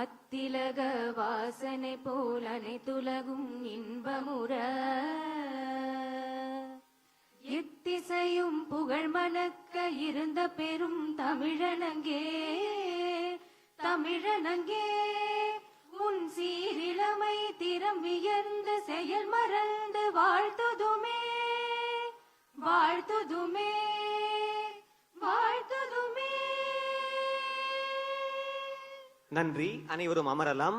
அத்திலக வாசனை போல் அனைத்துலகும் இன்பமுற. இத்திசையும் புகழ் மணக்க இருந்த பெரும் தமிழனங்கே தமிழனங்கே உன் சீரிழமை திறம் வியர்ந்து செயல் மறந்து வாழ்த்துதுமே வாழ்த்துதுமே வாழ்த்து நன்றி. அனைவரும் அமரலாம்.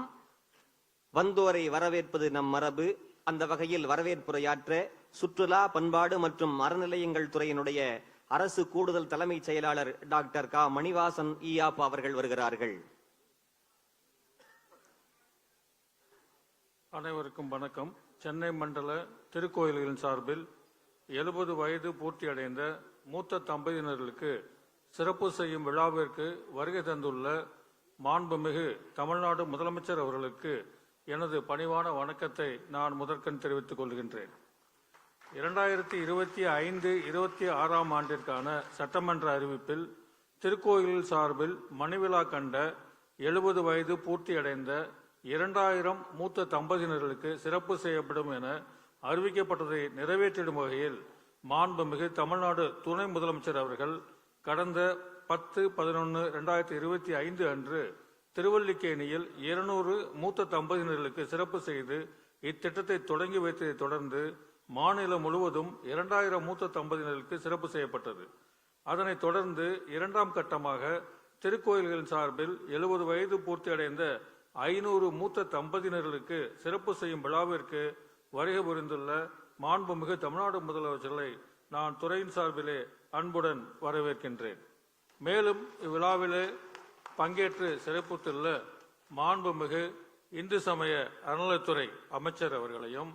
வந்தோரை வரவேற்பது நம் மரபு. அந்த வகையில் வரவேற்புரையாற்ற சுற்றுலா பண்பாடு மற்றும் அறநிலையங்கள் துறையினுடைய அரசு கூடுதல் தலைமைச் செயலாளர் டாக்டர் கா. மணிவாசன் ஈயாப்பா அவர்கள் வருகிறார்கள். அனைவருக்கும் வணக்கம். சென்னை மண்டல திருக்கோயில்களின் சார்பில் எழுபது வயது பூர்த்தியடைந்த மூத்த தம்பதியினர்களுக்கு சிறப்பு செய்யும் விழாவிற்கு வருகை தந்துள்ள மாண்புமிகு தமிழ்நாடு முதலமைச்சர் அவர்களுக்கு எனது பணிவான வணக்கத்தை நான் முதற்கண் தெரிவித்துக் கொள்கின்றேன். இரண்டாயிரத்தி இருபத்தி ஐந்து இருபத்தி ஆறாம் ஆண்டிற்கான சட்டமன்ற அறிவிப்பில் திருக்கோயில் சார்பில் மணிவிழா கண்ட எழுபது வயது பூர்த்தியடைந்த இரண்டாயிரம் மூத்த தம்பதியினர்களுக்கு சிறப்பு செய்யப்படும் என அறிவிக்கப்பட்டதை நிறைவேற்றிடும் வகையில் மாண்புமிகு தமிழ்நாடு துணை முதலமைச்சர் அவர்கள் கடந்த பத்து பதினொன்று ரெண்டாயிரத்தி இருபத்தி ஐந்து அன்று திருவல்லிக்கேணியில் இருநூறு மூத்த தம்பதியினர்களுக்கு சிறப்பு செய்து இத்திட்டத்தை தொடங்கி வைத்ததை தொடர்ந்து மாநிலம் முழுவதும் இரண்டாயிரம் மூத்த தம்பதியினருக்கு சிறப்பு செய்யப்பட்டது. அதனைத் தொடர்ந்து இரண்டாம் கட்டமாக திருக்கோயில்களின் சார்பில் எழுபது வயது பூர்த்தி அடைந்த ஐநூறு மூத்த தம்பதியினர்களுக்கு சிறப்பு செய்யும் விழாவிற்கு வருகை புரிந்துள்ள மாண்புமிகு தமிழ்நாடு முதலமைச்சர்களை நான் துறையின் சார்பிலே அன்புடன் வரவேற்கின்றேன். மேலும் இவ்விழாவிலே பங்கேற்று சிறப்புத்துள்ள மாண்புமிகு இந்து சமய அறநிலைத்துறை அமைச்சர் அவர்களையும்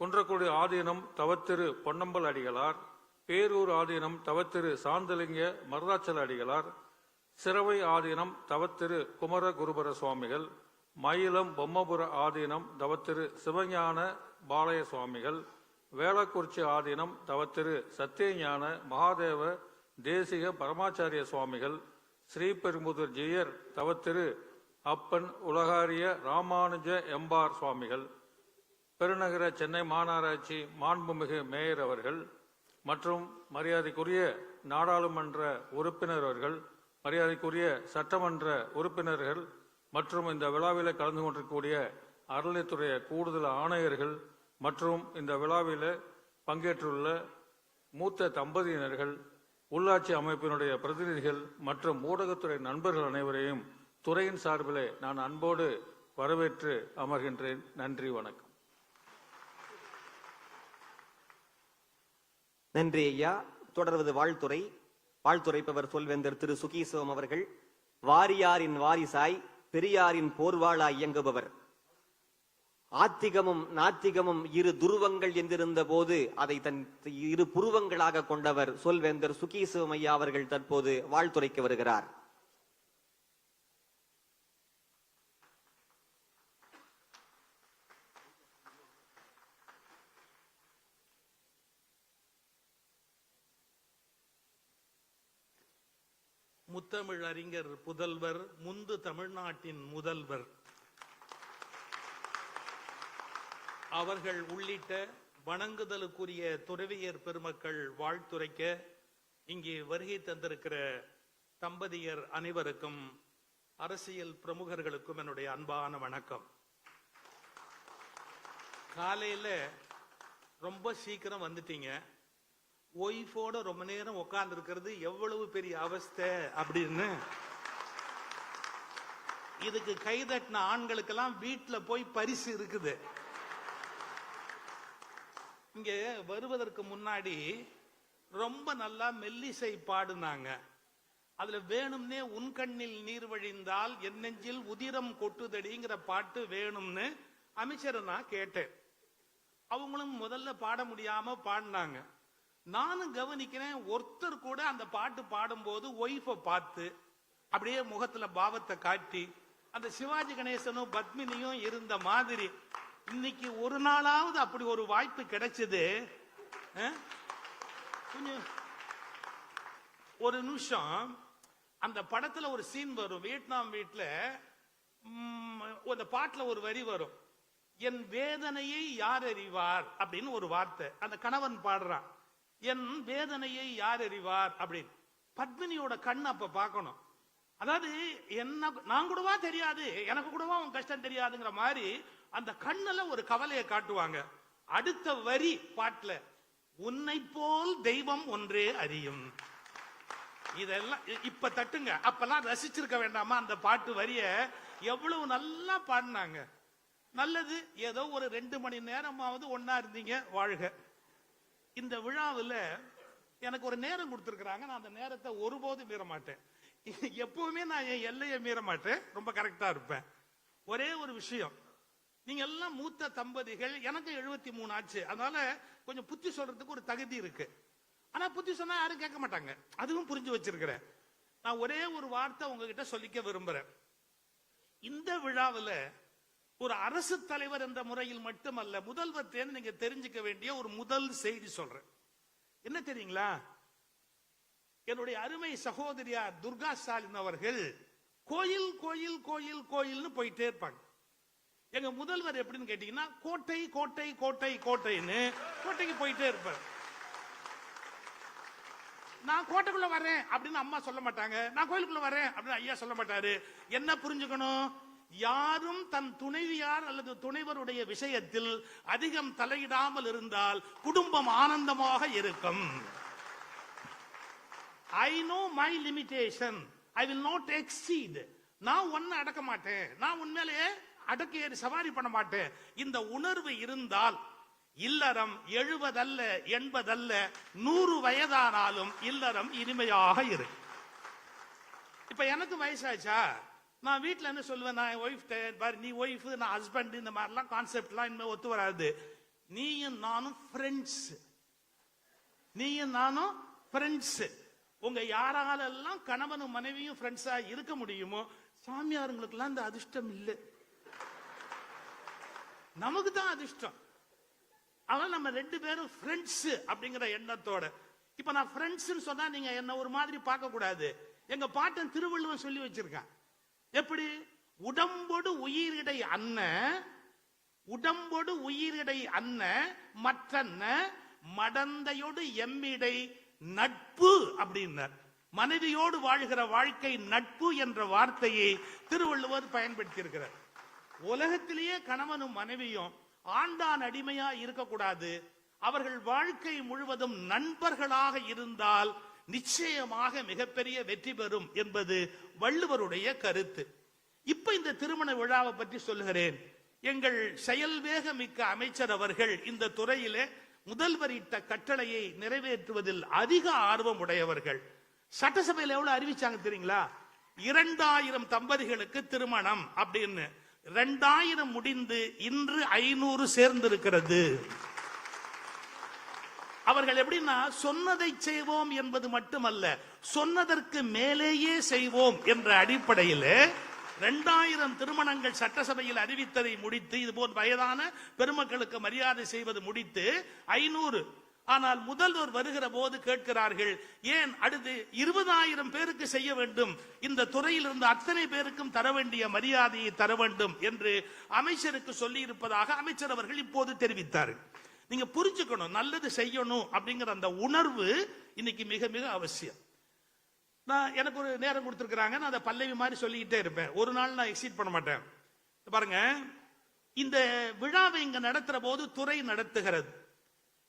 குன்றக்குடி ஆதீனம் தவத்திரு பொன்னம்பல் அடிகளார் பேரூர் ஆதீனம் தவத்திரு சாந்தலிங்க மருதாச்சல அடிகளார் சிறவை ஆதீனம் தவத்திரு குமர குருபர சுவாமிகள் மயிலம் பொம்மபுர ஆதீனம் தவத்திரு சிவஞான பாலய சுவாமிகள் வேளக்குறிச்சி ஆதீனம் தவத்திரு சத்தியஞான மகாதேவ தேசிக பரமாச்சாரிய சுவாமிகள் ஸ்ரீபெரும்புதூர் ஜெயர் தவத்திரு அப்பன் உலகாரிய ராமானுஜ எம்பார் சுவாமிகள் பெருநகர சென்னை மாநகராட்சி மாண்புமிகு மேயர் அவர்கள் மற்றும் மரியாதைக்குரிய நாடாளுமன்ற உறுப்பினர் அவர்கள் மரியாதைக்குரிய சட்டமன்ற உறுப்பினர்கள் மற்றும் இந்த விழாவில் கலந்து கொண்டிருக்கக்கூடிய அறநிலைத்துறை கூடுதல் ஆணையர்கள் மற்றும் இந்த விழாவில் பங்கேற்றுள்ள மூத்த தம்பதியினர்கள் உள்ளாட்சி அமைப்பினுடைய பிரதிநிதிகள் மற்றும் ஊடகத்துறை நண்பர்கள் அனைவரையும் துறையின் சார்பிலே நான் அன்போடு வரவேற்று அமர்கின்றேன். நன்றி வணக்கம். நன்றி ஐயா. தொடர்வது வாழ்த்துறை. வாழ்த்துரைப்பவர் சொல்வேந்தர் திரு சுகீசோம் அவர்கள் வாரியாரின் வாரிசாய் பெரியாரின் போர்வாளாய் இயங்குபவர். ஆத்திகமும் நாத்திகமும் இரு துருவங்கள் என்றிருந்த போது அதை தன் இரு புருவங்களாக கொண்டவர் சொல்வேந்தர் சுகீசிவமையா அவர்கள் தற்போது வாழ்த்துரைக்கு வருகிறார். முத்தமிழ் அறிஞர் புதல்வர் முந்து தமிழ்நாட்டின் முதல்வர். அவர்கள் உள்ளிட்ட வணங்குதலுக்குரிய துறவியர் பெருமக்கள் வாழ்த்துரைக்க இங்கே வருகை தந்திருக்கிற தம்பதியர் அனைவருக்கும் அரசியல் பிரமுகர்களுக்கும் என்னுடைய அன்பான வணக்கம். காலையில ரொம்ப சீக்கிரம் வந்துட்டீங்க. ஒய்ஃபோட ரொம்ப நேரம் உட்கார்ந்து இருக்கிறது எவ்வளவு பெரிய அவஸ்தை அப்படின்னு. இதுக்கு கைதட்டின ஆண்களுக்கெல்லாம் வீட்டில் போய் பரிசு இருக்குது. இங்க வருவதற்கு முன்னாடி ரொம்ப நல்லா மெல்லிசை பாடுனாங்க. அதுல வேணும்னே உன் கண்ணில் நீர் வழிந்தால் என் நெஞ்சில் உதிரம் கொட்டுதடிங்கிற பாட்டு வேணும்னு அமைச்சர் நான் கேட்டேன். அவங்களும் முதல்ல பாட முடியாம பாடினாங்க. நானும் கவனிக்கிறேன் ஒருத்தர் கூட அந்த பாட்டு பாடும்போது ஒய்ஃபை பார்த்து அப்படியே முகத்துல பாவத்தை காட்டி அந்த சிவாஜி கணேசனும் பத்மினியும் இருந்த மாதிரி இன்னைக்கு ஒரு நாளாவது அப்படி ஒரு வாய்ப்பு கிடைச்சது. கொஞ்சம் ஒரு நிமிஷம். அந்த படத்துல ஒரு சீன் வரும். வியட்நாம் வீட்டில் அந்த பாட்டுல ஒரு வரி வரும். என் வேதனையை யார் அறிவார்? அப்படின்னு ஒரு வார்த்தை. அந்த கணவன் பாடுறான். என் வேதனையை யார் அறிவார்? அப்படின்னு. பத்மினியோட கண் அப்ப பார்க்கணும். அதாவது என்ன நான் கூடவா தெரியாது. எனக்கு கூடவா உன் கஷ்டம் தெரியாதுங்கிற மாதிரி அந்த கண்ணுல ஒரு கவலையை காட்டுவாங்க. அடுத்த வரி பாட்டுல உன்னை போல் தெய்வம் ஒன்றே அறியும். இதெல்லாம் இப்ப தட்டுங்க. அப்பெல்லாம் ரசிச்சிருக்க வேண்டாமா அந்த பாட்டு வரிய? எவ்வளவு நல்லா பாடினாங்க. நல்லது ஏதோ ஒரு ரெண்டு மணி நேரமாவது ஒன்னா இருந்தீங்க வாழ்க. இந்த விழாவில் எனக்கு ஒரு நேரம் கொடுத்துருக்குறாங்க. நான் அந்த நேரத்தை ஒருபோதும் மீற மாட்டேன் எப்பவுமே நான் என் எல்லையை மீற மாட்டேன் ரொம்ப கரெக்டா இருப்பேன். ஒரே ஒரு விஷயம் நீங்க எல்லாம் மூத்த தம்பதிகள் எனக்கு எழுபத்தி மூணு ஆச்சு. அதனால கொஞ்சம் புத்தி சொல்றதுக்கு ஒரு தகுதி இருக்கு. ஆனா புத்தி சொன்னா யாரும் கேட்க மாட்டாங்க. அதுவும் புரிஞ்சு வச்சிருக்கிறேன். நான் ஒரே ஒரு வார்த்தை உங்ககிட்ட சொல்லிக்க விரும்புறேன். இந்த விழாவில் ஒரு அரசு தலைவர் என்ற முறையில் மட்டுமல்ல முதல்வர் தேர்ந்து நீங்க தெரிஞ்சுக்க வேண்டிய ஒரு முதல் செய்தி சொல்றேன். என்ன தெரியுங்களா? என்னுடைய அருமை சகோதரியார் துர்கா ஸ்டாலின் அவர்கள் கோயில் கோயில் கோயில் கோயில்னு போயிட்டே இருப்பாங்க. எங்க முதல்வர் எப்படின்னு கேட்டீங்கன்னா கோட்டை கோட்டை கோட்டை கோட்டைன்னு கோட்டைக்கு போயிட்டே இருப்பார். நான் கோட்டைக்குள்ள வரேன் அப்படின்னு அம்மா சொல்ல மாட்டாங்க. நான் கோயிலுக்குள்ள வரேன் அப்படின்னு ஐயா சொல்ல மாட்டாரு. என்ன புரிஞ்சுக்கணும்? யாரும் தன் துணைவியார் அல்லது துணைவருடைய விஷயத்தில் அதிகம் தலையிடாமல் இருந்தால் குடும்பம் ஆனந்தமாக இருக்கும். I know my limitation I will not exceed நான் ஒன்னு அடக்க மாட்டேன். நான் உண்மையிலேயே அடக்கி ஏறி சவாரி பண்ண மாட்டேன். இந்த உணர்வு இருந்தால் இல்லறம் எழுபதல்ல எண்பதல்ல நூறு வயதானாலும் இல்லறம் இனிமையாக இரு. இப்ப எனக்கு வயசாச்சா? நான் வீட்ல என்ன சொல்லுவேன்? நான் ஒய்ஃப் பாரு நீ ஒய்ஃப் நான் ஹஸ்பண்ட் இந்த மாதிரிலாம் கான்செப்ட்லாம் இனிமே ஒத்து வராது. நீயும் நானும் ஃப்ரெண்ட்ஸ் நீயும் நானும் ஃப்ரெண்ட்ஸ் உங்க யாராலெல்லாம் கணவனும் மனைவியும் ஃப்ரெண்ட்ஸா இருக்க முடியுமோ சாமியாருங்களுக்குலாம் இந்த அதிர்ஷ்டம் இல்லை. நமக்கு தான் அதிர்ஷ்டம். ஆனா நம்ம ரெண்டு பேரும் ஃப்ரெண்ட்ஸ் அப்படிங்கிற எண்ணத்தோட. இப்ப நான் ஃப்ரெண்ட்ஸ்னு சொன்னா நீங்க என்ன ஒரு மாதிரி பார்க்க கூடாது. எங்க பாட்டன் திருவள்ளுவன் சொல்லி வச்சிருக்கான். எப்படி? உடம்போடு உயிரிடை அன்ன உடம்போடு உயிரிடை அன்ன மற்றன்ன மடந்தையோடு எம்மிடை நட்பு அப்படின்னார். மனைவியோடு வாழ்கிற வாழ்க்கை நட்பு என்ற வார்த்தையை திருவள்ளுவர் பயன்படுத்தி இருக்கிறார் உலகத்திலேயே கணவனும் மனைவியும் ஆண்டான் அடிமையா இருக்கக்கூடாது. அவர்கள் வாழ்க்கை முழுவதும் நண்பர்களாக இருந்தால் நிச்சயமாக மிகப்பெரிய வெற்றி பெறும் என்பது வள்ளுவருடைய கருத்து. இப்ப இந்த திருமண விழாவை பற்றி சொல்லுகிறேன். எங்கள் செயல்வேக மிக்க அமைச்சர் அவர்கள் இந்த துறையிலே முதல்வர் இட்ட கட்டளையை நிறைவேற்றுவதில் அதிக ஆர்வம் உடையவர்கள். சட்டசபையில் எவ்வளவு அறிவிச்சாங்க தெரியுங்களா? இரண்டாயிரம் தம்பதிகளுக்கு திருமணம் அப்படின்னு. ரெண்டாயிரம் முடிந்து இன்று ஐநூறு சேர்ந்திருக்கிறது. அவர்கள் எப்படின்னா சொன்னதை செய்வோம் என்பது மட்டுமல்ல சொன்னதற்கு மேலேயே செய்வோம் என்ற அடிப்படையில் ரெண்டாயிரம் திருமணங்கள் சட்டசபையில் அறிவித்ததை முடித்து இது போன்ற வயதான பெருமக்களுக்கு மரியாதை செய்வது முடித்து ஐநூறு ஆனால் முதல்வர் வருகிற போது கேட்கிறார்கள் ஏன் அடுத்து இருபதாயிரம் பேருக்கு செய்ய வேண்டும்? இந்த துறையில் இருந்த அத்தனை பேருக்கும் தர வேண்டிய மரியாதையை தர வேண்டும்? என்று அமைச்சருக்கு சொல்லி இருப்பதாக அமைச்சர் அவர்கள் இப்போது தெரிவித்தார்கள். நீங்க புரிஞ்சுக்கணும் நல்லது செய்யணும் அப்படிங்கிற அந்த உணர்வு இன்னைக்கு மிக மிக அவசியம். நான் எனக்கு ஒரு நேரம் கொடுத்துருக்குறாங்க நான் அதை பல்லவி மாதிரி சொல்லிக்கிட்டே இருப்பேன். ஒரு நாள் நான் எக்ஸிட் பண்ண மாட்டேன். பாருங்க இந்த விழாவை இங்க நடத்துற போது துறை நடத்துகிறது.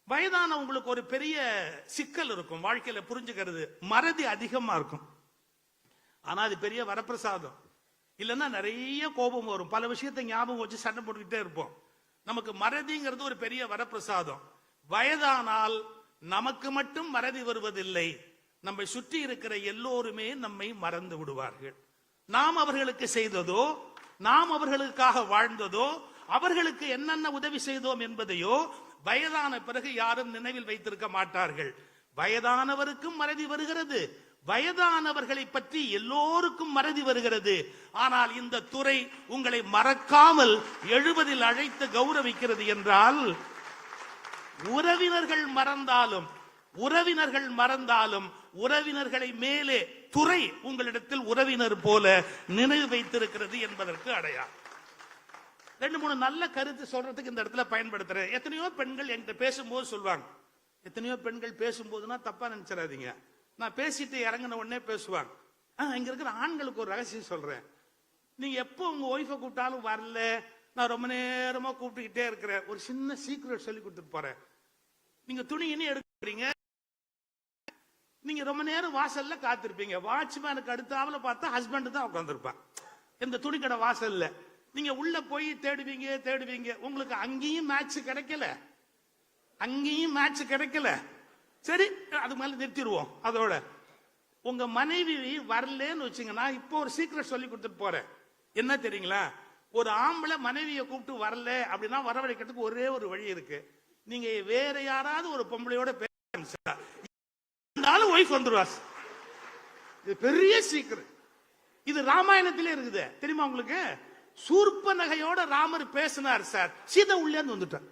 வயதானவங்களுக்கு ஒரு பெரிய சிக்கல் இருக்கும். வாழ்க்கையில புரிஞ்சுக்கிறது மறதி அதிகமா இருக்கும். ஆனா அது பெரிய வரப்பிரசாதம். இல்லைன்னா நிறைய கோபம் வரும். பல விஷயத்தை ஞாபகம் வச்சு சண்டை போட்டுக்கிட்டே இருப்போம். நமக்கு மறதிங்கிறது ஒரு பெரிய வரப்பிரசாதம். வயதானால் நமக்கு மட்டும் மறதி வருவதில்லை. நம்மை சுற்றி இருக்கிற எல்லோருமே நம்மை மறந்து விடுவார்கள். நாம் அவர்களுக்கு செய்ததோ நாம் அவர்களுக்காக வாழ்ந்ததோ அவர்களுக்கு என்னென்ன உதவி செய்தோம் என்பதையோ வயதான பிறகு யாரும் நினைவில் வைத்திருக்க மாட்டார்கள். வயதானவருக்கும் மறதி வருகிறது. வயதானவர்களை பற்றி எல்லோருக்கும் மறதி வருகிறது. ஆனால் இந்த துறை உங்களை மறக்காமல் எழுபதில் அழைத்து கௌரவிக்கிறது என்றால் உறவினர்கள் மறந்தாலும் உறவினர்கள் மறந்தாலும் உறவினர்களை மேலே துறை உங்களிடத்தில் உறவினர் போல நினைவு வைத்திருக்கிறது என்பதற்கு அடையாளம். ரெண்டு மூணு நல்ல கருத்து சொல்றதுக்கு இந்த இடத்துல பயன்படுத்துறேன். எத்தனையோ பெண்கள் என்கிட்ட பேசும்போது சொல்லுவாங்க. எத்தனையோ பெண்கள் பேசும்போதுன்னா தப்பா நினைச்சிடாதீங்க. நான் பேசிட்டு இறங்கின உடனே பேசுவாங்க. இங்க இருக்கிற ஆண்களுக்கு ஒரு ரகசியம் சொல்றேன். நீங்க எப்போ உங்க ஒய்ஃபை கூப்பிட்டாலும் வரல. நான் ரொம்ப நேரமா கூப்பிட்டுக்கிட்டே இருக்கிறேன். ஒரு சின்ன சீக்ரெட் சொல்லி கொடுத்துட்டு போறேன். நீங்க துணி இனி எடுக்கிறீங்க? நீங்க ரொம்ப நேரம் வாசல்ல காத்திருப்பீங்க. வாட்ச்மேனுக்கு அடுத்தாவில பார்த்தா ஹஸ்பண்ட் தான் உட்காந்துருப்பான் இந்த துணிக்கடை வாசல்ல. நீங்க உள்ள போய் தேடுவீங்க தேடுவீங்க. உங்களுக்கு அங்கேயும் மேட்ச் கிடைக்கல. அங்கேயும் மேட்ச் கிடைக்கல. சரி அது மேல நிறுத்திடுவோம். அதோட. உங்க மனைவி வரலன்னு வச்சுங்கன்னா இப்போ ஒரு சீக்கிரம் சொல்லி கொடுத்துட்டு போறேன். என்ன தெரியுங்களா? ஒரு ஆம்பளை மனைவியை கூப்பிட்டு வரல அப்படின்னா வரவழைக்கிறதுக்கு ஒரே ஒரு வழி இருக்கு. நீங்க வேற யாராவது ஒரு பொம்பளையோட பேச இருந்தாலும் ஒய்ஃப் வந்துருவா. இது பெரிய சீக்கிரம் இது ராமாயணத்திலே இருக்குது. தெரியுமா உங்களுக்கு? சூர்ப்ப நகையோட ராமர் பேசினார் சார். சீதை உள்ளே இருந்து வந்துட்டார்.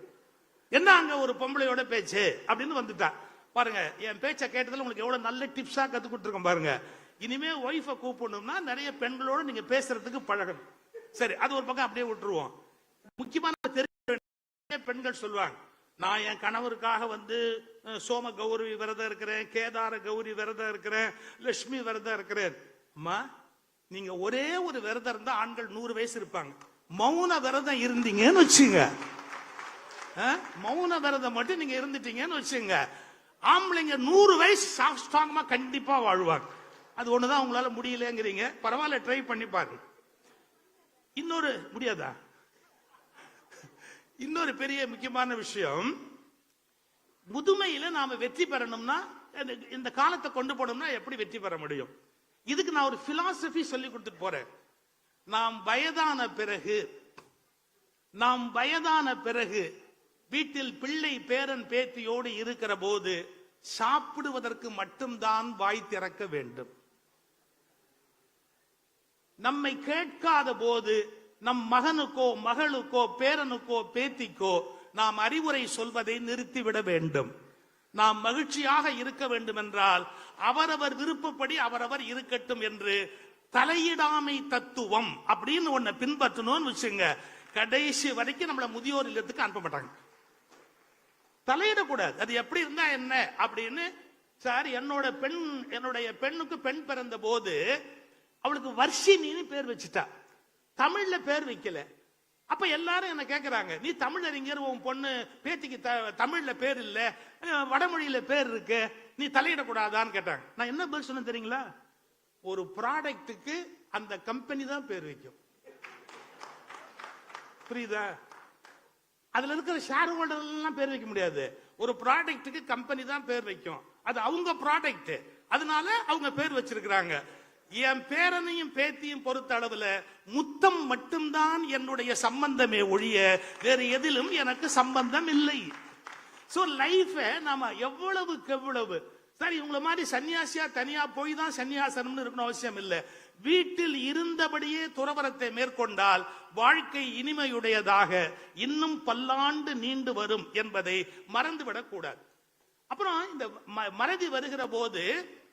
என்ன அங்க ஒரு பொம்பளையோட பேச்சு? அப்படின்னு வந்துட்டா. பாருங்க என் பேச்ச கேட்டதுல உங்களுக்கு எவ்வளவு நல்ல டிப்ஸா கத்து கொடுத்துருக்கோம் பாருங்க. இனிமே ஒய்ஃபை கூப்பிடணும்னா நிறைய பெண்களோட நீங்க பேசுறதுக்கு பழகணும். சரி அது ஒரு பக்கம் அப்படியே விட்டுருவோம். முக்கியமான தெரிஞ்ச நிறைய பெண்கள் சொல்லுவாங்க நான் என் கணவருக்காக வந்து சோம கௌரி விரதம் இருக்கிறேன் கேதார கௌரி விரதம் இருக்கிறேன் லட்சுமி விரதம் இருக்கிறேன். அம்மா நீங்க ஒரே ஒரு விரதம் இருந்தா ஆண்கள் நூறு வயசு இருப்பாங்க. மௌன விரதம் இருந்தீங்கன்னு வச்சுங்க. மௌன விரதம் மட்டும் நீங்க இருந்துட்டீங்கன்னு வச்சுங்க. ஆம்பளைங்க நூறு வயசு ஸ்ட்ராங்கமா கண்டிப்பா வாழ்வாங்க. அது ஒண்ணுதான் உங்களால முடியலங்கிறீங்க. பரவாயில்ல ட்ரை பண்ணி பாருங்க. இன்னொரு முடியாதா? இன்னொரு பெரிய முக்கியமான விஷயம். முதுமையில நாம வெற்றி பெறணும்னா இந்த- இந்த காலத்தை கொண்டு போனோம்னா எப்படி வெற்றி பெற முடியும்? இதுக்கு நான் ஒரு பிலாசபி சொல்லி கொடுத்துட்டு போறேன். நாம் வயதான பிறகு நாம் வயதான பிறகு வீட்டில் பிள்ளை பேரன் பேத்தியோடு இருக்கிற போது சாப்பிடுவதற்கு மட்டும்தான் வாய் திறக்க வேண்டும். நம்மை கேட்காத போது நம் மகனுக்கோ மகளுக்கோ பேரனுக்கோ பேத்திக்கோ நாம் அறிவுரை சொல்வதை நிறுத்திவிட வேண்டும். நாம் மகிழ்ச்சியாக இருக்க வேண்டும் என்றால் அவரவர் விருப்பப்படி அவரவர் இருக்கட்டும் என்று தலையிடாமை தத்துவம் அப்படின்னு ஒன்ன பின்பற்றணும்னு வச்சுங்க. கடைசி வரைக்கும் நம்மள முதியோர் இல்லத்துக்கு அனுப்ப மாட்டாங்க. தலையிடக்கூடாது. அது எப்படி இருந்தா என்ன அப்படின்னு சார் என்னோட பெண் என்னுடைய பெண்ணுக்கு பெண் பிறந்த போது அவளுக்கு வர்ஷினின்னு பேர் வச்சுட்டா. தமிழ்ல பேர் வைக்கல. அப்ப எல்லாரும் என்ன கேக்குறாங்க நீ தமிழறிஞர் உன் பொண்ணு பேத்திக்கு த- தமிழ்ல பேர் இல்ல வடமொழியில பேர் இருக்கு நீ தலையிடக்கூடாதான்னு கேட்டாங்க. நான் என்ன பேர் சொன்ன தெரியுங்களா? ஒரு ப்ராடக்ட்டுக்கு அந்த கம்பெனி தான் பேர் வைக்கும். புரியுதா? அதுல இருக்கிற ஷேர் ஹோல்டர் எல்லாம் பேர் வைக்க முடியாது. ஒரு ப்ராடக்ட்டுக்கு கம்பெனி தான் பேர் வைக்கும். அது அவங்க ப்ராடக்ட் அதனால அவங்க பேர் வச்சிருக்கிறாங்க. என் பேரனையும் பேத்தியும் பொறுத்த அளவுல முத்தம் மட்டும்தான் என்னுடைய சம்பந்தமே ஒழிய வேறு எதிலும் எனக்கு சம்பந்தம் இல்லை. ஸோ லைஃப நாம எவ்வளவுக்கு எவ்வளவு சரி உங்களை மாதிரி சன்னியாசியா தனியா போய் தான் சன்னியாசனம்னு இருக்கணும் அவசியம் இல்லை. வீட்டில் இருந்தபடியே துறவரத்தை மேற்கொண்டால் வாழ்க்கை இனிமையுடையதாக இன்னும் பல்லாண்டு நீண்டு வரும் என்பதை மறந்துவிடக் கூடாது அப்புறம் இந்த மறதி வருகிற போது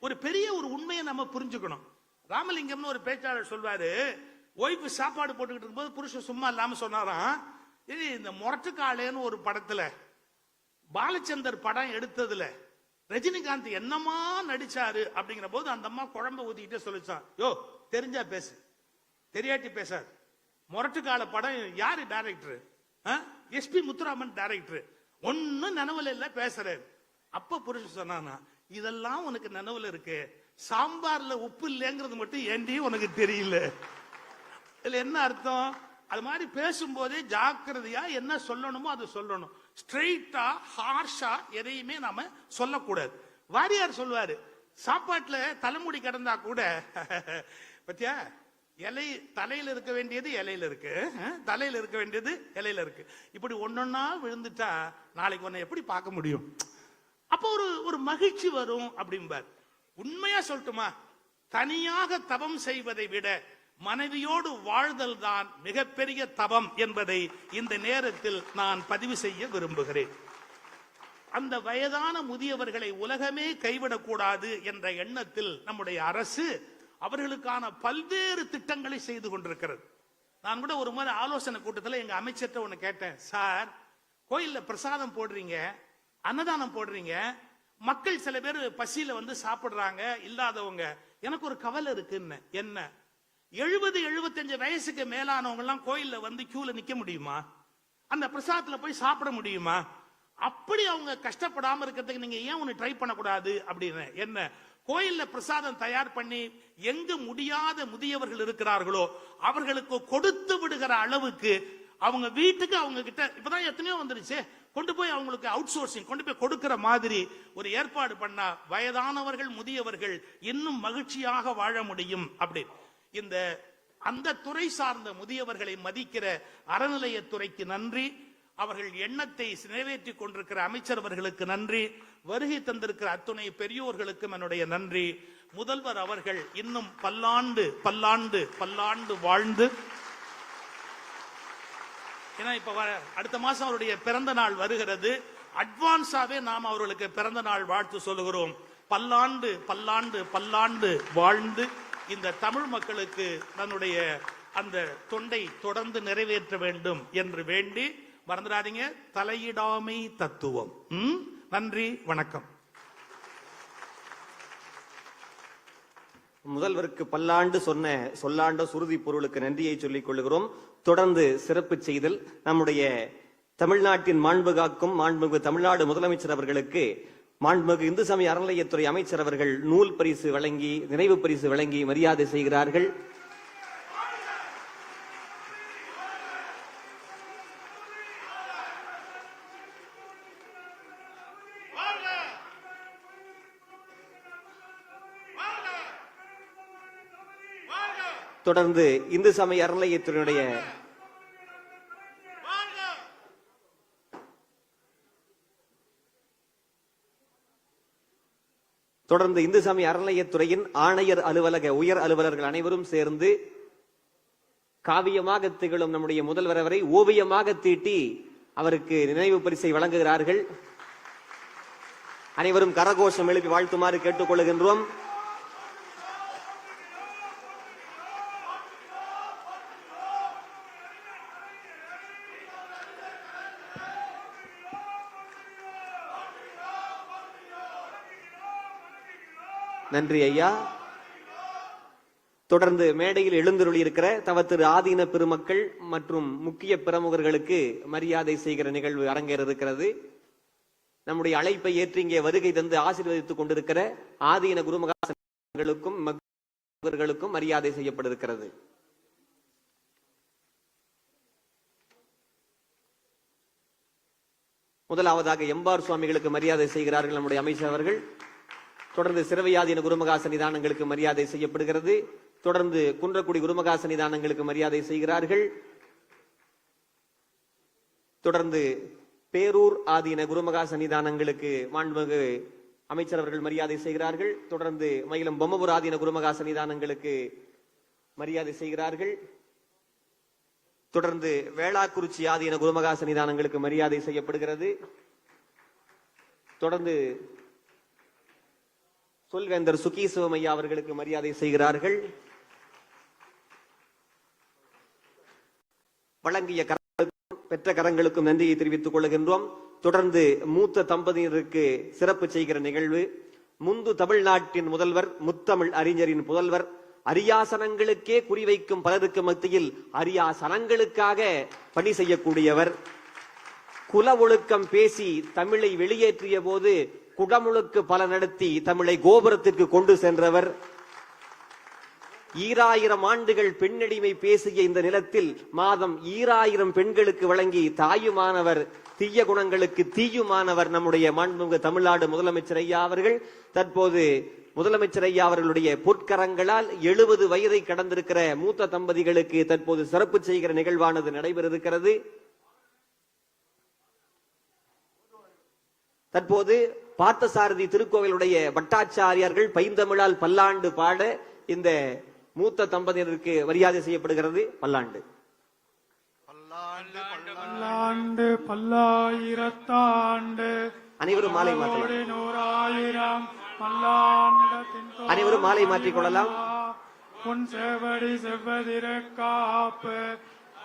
ஒரு பெரிய ஒரு உண்மையை நம்ம புரிஞ்சுக்கணும். ராமலிங்கம்னு ஒரு பேச்சாளர் சொல்வாரு ஒய்ஃப் சாப்பாடு போட்டுக்கிட்டு இருக்கும்போது புருஷன் சும்மா இல்லாம சொன்னாராம் இது இந்த முரட்டுக்காளேன்னு ஒரு படத்துல பாலச்சந்தர் படம் எடுத்ததுல ரஜினிகாந்த் என்னமா நடிச்சாரு? அப்படிங்கிற போது அந்த அம்மா குழம்ப ஊத்திக்கிட்டே சொல்லிச்சான் யோ தெரிஞ்சா பேசு தெரியாட்டி பேசாது. முரட்டுக்கால படம் யாரு டைரக்டர் எஸ்பி முத்துராமன் டைரக்டர் ஒன்னும் நினைவுல இல்ல பேசுறாரு அப்ப புருஷன் சொன்னானா இதெல்லாம் உனக்கு நினைவுல இருக்கு சாம்பார்ல உப்பு இல்லைங்கிறது மட்டும் ஏண்டி உனக்கு தெரியல? இதுல என்ன அர்த்தம்? அது மாதிரி பேசும்போதே ஜாக்கிரதையா என்ன சொல்லணுமோ அதை சொல்லணும். ஸ்ட்ரெயிட்டா ஹார்ஷா எதையுமே நாம சொல்லக்கூடாது. வாரியார் சொல்வாரு சாப்பாட்டுல தலைமுடி கிடந்தா கூட பத்தியா? இலை தலையில இருக்க வேண்டியது இலையில இருக்கு. தலையில இருக்க வேண்டியது இலையில இருக்கு. இப்படி ஒன்னொன்னா விழுந்துட்டா நாளைக்கு உன்னை எப்படி பார்க்க முடியும்? அப்போ ஒரு ஒரு மகிழ்ச்சி வரும் அப்படிம்பார். உண்மையா சொல்லட்டுமா? தனியாக தவம் செய்வதை விட மனைவியோடு வாழ்தல் தான் மிகப்பெரிய தவம் என்பதை இந்த நேரத்தில் நான் பதிவு செய்ய விரும்புகிறேன். அந்த வயதான முதியவர்களை உலகமே கைவிடக்கூடாது என்ற எண்ணத்தில் நம்முடைய அரசு அவர்களுக்கான பல்வேறு திட்டங்களை செய்து கொண்டிருக்கிறது. நான் கூட ஒரு முறை ஆலோசனை கூட்டத்தில் எங்க அமைச்சர்கிட்ட ஒன்று கேட்டேன். சார் கோயிலில் பிரசாதம் போடுறீங்க அன்னதானம் போடுறீங்க மக்கள் சில பேர் பசியில வந்து சாப்பிடுறாங்க இல்லாதவங்க. எனக்கு ஒரு கவலை இருக்குன்னு. என்ன? எழுபது எழுபத்தஞ்சு வயசுக்கு மேலானவங்க எல்லாம் கோயில்ல வந்து கியூல நிக்க முடியுமா? அந்த பிரசாதத்துல போய் சாப்பிட முடியுமா? அப்படி அவங்க கஷ்டப்படாம இருக்கிறதுக்கு நீங்க ஏன் ஒண்ணு ட்ரை பண்ணக்கூடாது அப்படின்னு? என்ன? கோயில்ல பிரசாதம் தயார் பண்ணி எங்கு முடியாத முதியவர்கள் இருக்கிறார்களோ அவர்களுக்கு கொடுத்து விடுகிற அளவுக்கு அவங்க வீட்டுக்கு அவங்க கிட்ட இப்பதான் எத்தனையோ வந்துருச்சு. கொண்டு போய் அவங்களுக்கு அவுட் சோர்சிங் கொண்டு போய் கொடுக்கிற மாதிரி ஒரு ஏற்பாடு பண்ணா வயதானவர்கள் முதியவர்கள் இன்னும் மகிழ்ச்சியாக வாழ முடியும். அப்படி. இந்த அந்த துறை சார்ந்த முதியவர்களை மதிக்கிற அறநிலையத்துறைக்கு நன்றி. அவர்கள் எண்ணத்தை நிறைவேற்றி கொண்டிருக்கிற அமைச்சர் அவர்களுக்கு நன்றி. வருகை தந்திருக்கிற அத்துணை பெரியோர்களுக்கும் என்னுடைய நன்றி. முதல்வர் அவர்கள் இன்னும் பல்லாண்டு பல்லாண்டு பல்லாண்டு வாழ்ந்து ஏன்னா இப்ப வர- அடுத்த மாசம் அவருடைய பிறந்த நாள் வருகிறது. அட்வான்ஸாவே நாம் அவர்களுக்கு பிறந்த நாள் வாழ்த்து சொல்லுகிறோம். பல்லாண்டு பல்லாண்டு பல்லாண்டு வாழ்ந்து இந்த தமிழ் மக்களுக்கு தன்னுடைய அந்த தொண்டை தொடர்ந்து நிறைவேற்ற வேண்டும் என்று வேண்டி மறந்துடாதீங்க. தலையிடாமை தத்துவம். ம்? நன்றி வணக்கம். முதல்வருக்கு பல்லாண்டு சொன்ன சொல்லாண்ட சுருதி பொருளுக்கு நன்றியை சொல்லிக் கொள்கிறோம் தொடர்ந்து சிறப்பு செய்தல் நம்முடைய தமிழ்நாட்டின் மாண்பு காக்கும் மாண்புமிகு தமிழ்நாடு முதலமைச்சர் அவர்களுக்கு மாண்புமிகு இந்து சமய அறநிலையத்துறை அமைச்சர் அவர்கள் நூல் பரிசு வழங்கி நினைவு பரிசு வழங்கி மரியாதை செய்கிறார்கள். தொடர்ந்து இந்து சமய அறநிலையத்துறையுடைய தொடர்ந்து இந்து சமய அறநிலையத்துறையின் ஆணையர் அலுவலக உயர் அலுவலர்கள் அனைவரும் சேர்ந்து காவியமாக திகழும் நம்முடைய முதல்வர் அவரை ஓவியமாக தீட்டி அவருக்கு நினைவு பரிசை வழங்குகிறார்கள். அனைவரும் கரகோஷம் எழுப்பி வாழ்த்துமாறு கேட்டுக்கொள்கின்றோம். நன்றி ஐயா. தொடர்ந்து மேடையில் எழுந்தருளி இருக்கிற தவ திரு ஆதீன பெருமக்கள் மற்றும் முக்கிய பிரமுகர்களுக்கு மரியாதை செய்கிற நிகழ்வு அரங்கேற இருக்கிறது. நம்முடைய அழைப்பை ஏற்றி இங்கே வருகை தந்து ஆசீர்வதித்துக் கொண்டிருக்கிற ஆதீன குருமகாசர்களுக்கும் மகர்களுக்கும் மரியாதை செய்யப்பட்டிருக்கிறது. முதலாவதாக எம்பார் சுவாமிகளுக்கு மரியாதை செய்கிறார்கள் நம்முடைய அமைச்சர் அவர்கள். தொடர்ந்து சிறவையாதீன குருமகா சன்னிதானங்களுக்கு மரியாதை செய்யப்படுகிறது. தொடர்ந்து குன்றக்குடி குருமகா சன்னிதானங்களுக்கு மரியாதை செய்கிறார்கள். தொடர்ந்து பேரூர் ஆதீன குருமகா சன்னிதானங்களுக்கு மாண்புமிகு அமைச்சர் அவர்கள் மரியாதை செய்கிறார்கள். தொடர்ந்து மயிலம் பொம்மபுர ஆதீன குருமகா சன்னிதானங்களுக்கு மரியாதை செய்கிறார்கள். தொடர்ந்து வேளாக்குறிச்சி ஆதீன குருமகா சன்னிதானங்களுக்கு மரியாதை செய்யப்படுகிறது. தொடர்ந்து சொல்வேந்தர் சுகி ஐயா அவர்களுக்கு மரியாதை செய்கிறார்கள். வழங்கிய கரங்களுக்கும் பெற்ற கரங்களுக்கும் நன்றியை தெரிவித்துக் கொள்கின்றோம். தொடர்ந்து மூத்த தம்பதியினருக்கு சிறப்பு செய்கிற நிகழ்வு. முந்து தமிழ்நாட்டின் முதல்வர் முத்தமிழ் அறிஞரின் புதல்வர் அரியாசனங்களுக்கே குறிவைக்கும் பலருக்கு மத்தியில் அரியாசனங்களுக்காக பணி செய்யக்கூடியவர். குல ஒழுக்கம் பேசி தமிழை வெளியேற்றிய போது குடமுழுக்கு பல நடத்தி தமிழை கோபுரத்திற்கு கொண்டு சென்றவர். ஈராயிரம் ஆண்டுகள் பெண்ணடிமை பேசிய இந்த நிலத்தில் மாதம் ஈராயிரம் பெண்களுக்கு வழங்கி தாயுமானவர் தீய குணங்களுக்கு தீயுமானவர் நம்முடைய மாண்புமிகு தமிழ்நாடு முதலமைச்சர் ஐயா அவர்கள். தற்போது முதலமைச்சர் ஐயா அவர்களுடைய பொற்கரங்களால் எழுபது வயதை கடந்திருக்கிற மூத்த தம்பதிகளுக்கு தற்போது சிறப்பு செய்கிற நிகழ்வானது நடைபெறிருக்கிறது தற்போது பார்த்தசாரதி திருக்கோவிலுடைய பட்டாச்சாரியார்கள் பைந்தமிழால் பல்லாண்டு பாட இந்த மூத்த தம்பதியினருக்கு மரியாதை செய்யப்படுகிறது பல்லாண்டு. பல்லாண்டு பல்லாயிரத்தாண்டு. அனைவரும் மாலை கோடி நூறாயிரம் அனைவரும் மாலை மாற்றிக் கொள்ளலாம் உன் செவடி செவ்வதிர காப்பு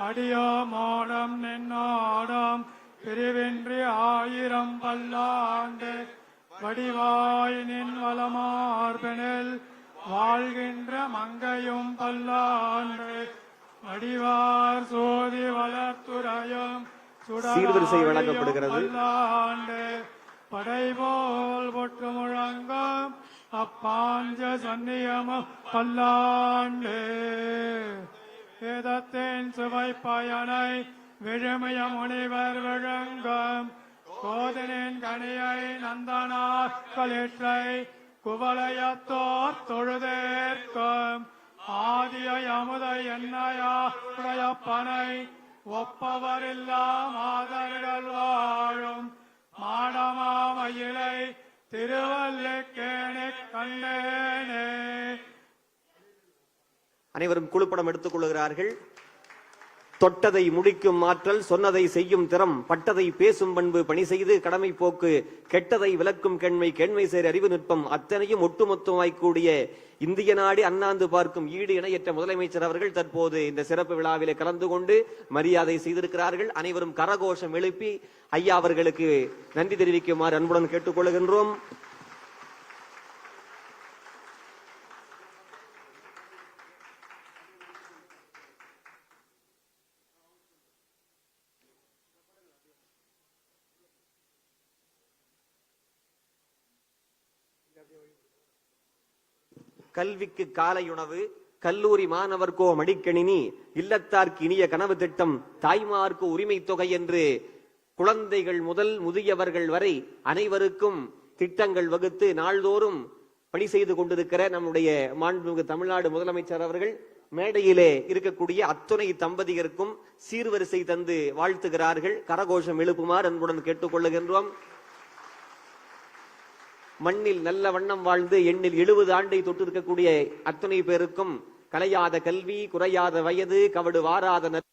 அடியோ மோடம் நின்னாடம் பிரிவின்றி ஆயிரம் பல்லாண்டு. வடிவாய் நின் வளமார்பெனில் வாழ்கின்ற மங்கையும் பல்லாண்டு. வடிவார் சோதி வளர்த்துறையும் சீர்வரிசை வழங்கப்படுகிறது. பல்லாண்டு. படைபோல் பொட்டு முழங்கும் அப்பாஞ்ச சன்னியம பல்லாண்டு. வேதத்தின் சுவை பயனை விழுமிய முனிவர் விழுங்கும் கோதனின் கனியை நந்தனா களிற்றை குவலயத்தோர் தொழுதேற்கும். ஆதிய அமுத என்னையா உடையப்பனை ஒப்பவரில்லா மாதர்கள் வாழும். மாடமாமயிலை திருவல்லிக்கேணி கண்டேனே. அனைவரும் குழுப்படம் எடுத்துக் கொள்கிறார்கள் தொட்டதை முடிக்கும் ஆற்றல் சொன்னதை செய்யும் திறம் பட்டதை பேசும் பண்பு பணி செய்து கடமை போக்கு கெட்டதை விளக்கும் கெண்மை கெண்மை சேர் அறிவு நுட்பம் அத்தனையும் ஒட்டுமொத்தமாய் கூடிய இந்திய நாடு அண்ணாந்து பார்க்கும் ஈடு இணையற்ற முதலமைச்சர் அவர்கள் தற்போது இந்த சிறப்பு விழாவிலே கலந்து கொண்டு மரியாதை செய்திருக்கிறார்கள். அனைவரும் கரகோஷம் எழுப்பி ஐயா அவர்களுக்கு நன்றி தெரிவிக்குமாறு அன்புடன் கேட்டுக்கொள்கின்றோம். கல்விக்கு காலையுணவு கல்லூரி மாணவர்க்கோ மடிக்கணினி இல்லத்தார்க்கு இனிய கனவு திட்டம் தாய்மார்க்கு உரிமை தொகை என்று குழந்தைகள் முதல் முதியவர்கள் வரை அனைவருக்கும் திட்டங்கள் வகுத்து நாள்தோறும் பணி செய்து கொண்டிருக்கிற நம்முடைய மாண்புமிகு தமிழ்நாடு முதலமைச்சர் அவர்கள் மேடையிலே இருக்கக்கூடிய அத்துணை தம்பதியருக்கும் சீர்வரிசை தந்து வாழ்த்துகிறார்கள். கரகோஷம் எழுப்புமாறு அன்புடன் கேட்டுக்கொள்ளுகின்றோம். மண்ணில் நல்ல வண்ணம் வாழ்ந்து எண்ணில் எழுபது ஆண்டை தொட்டிருக்கக்கூடிய அத்தனை பேருக்கும் கலையாத கல்வி குறையாத வயது கவடு வாராத நல்-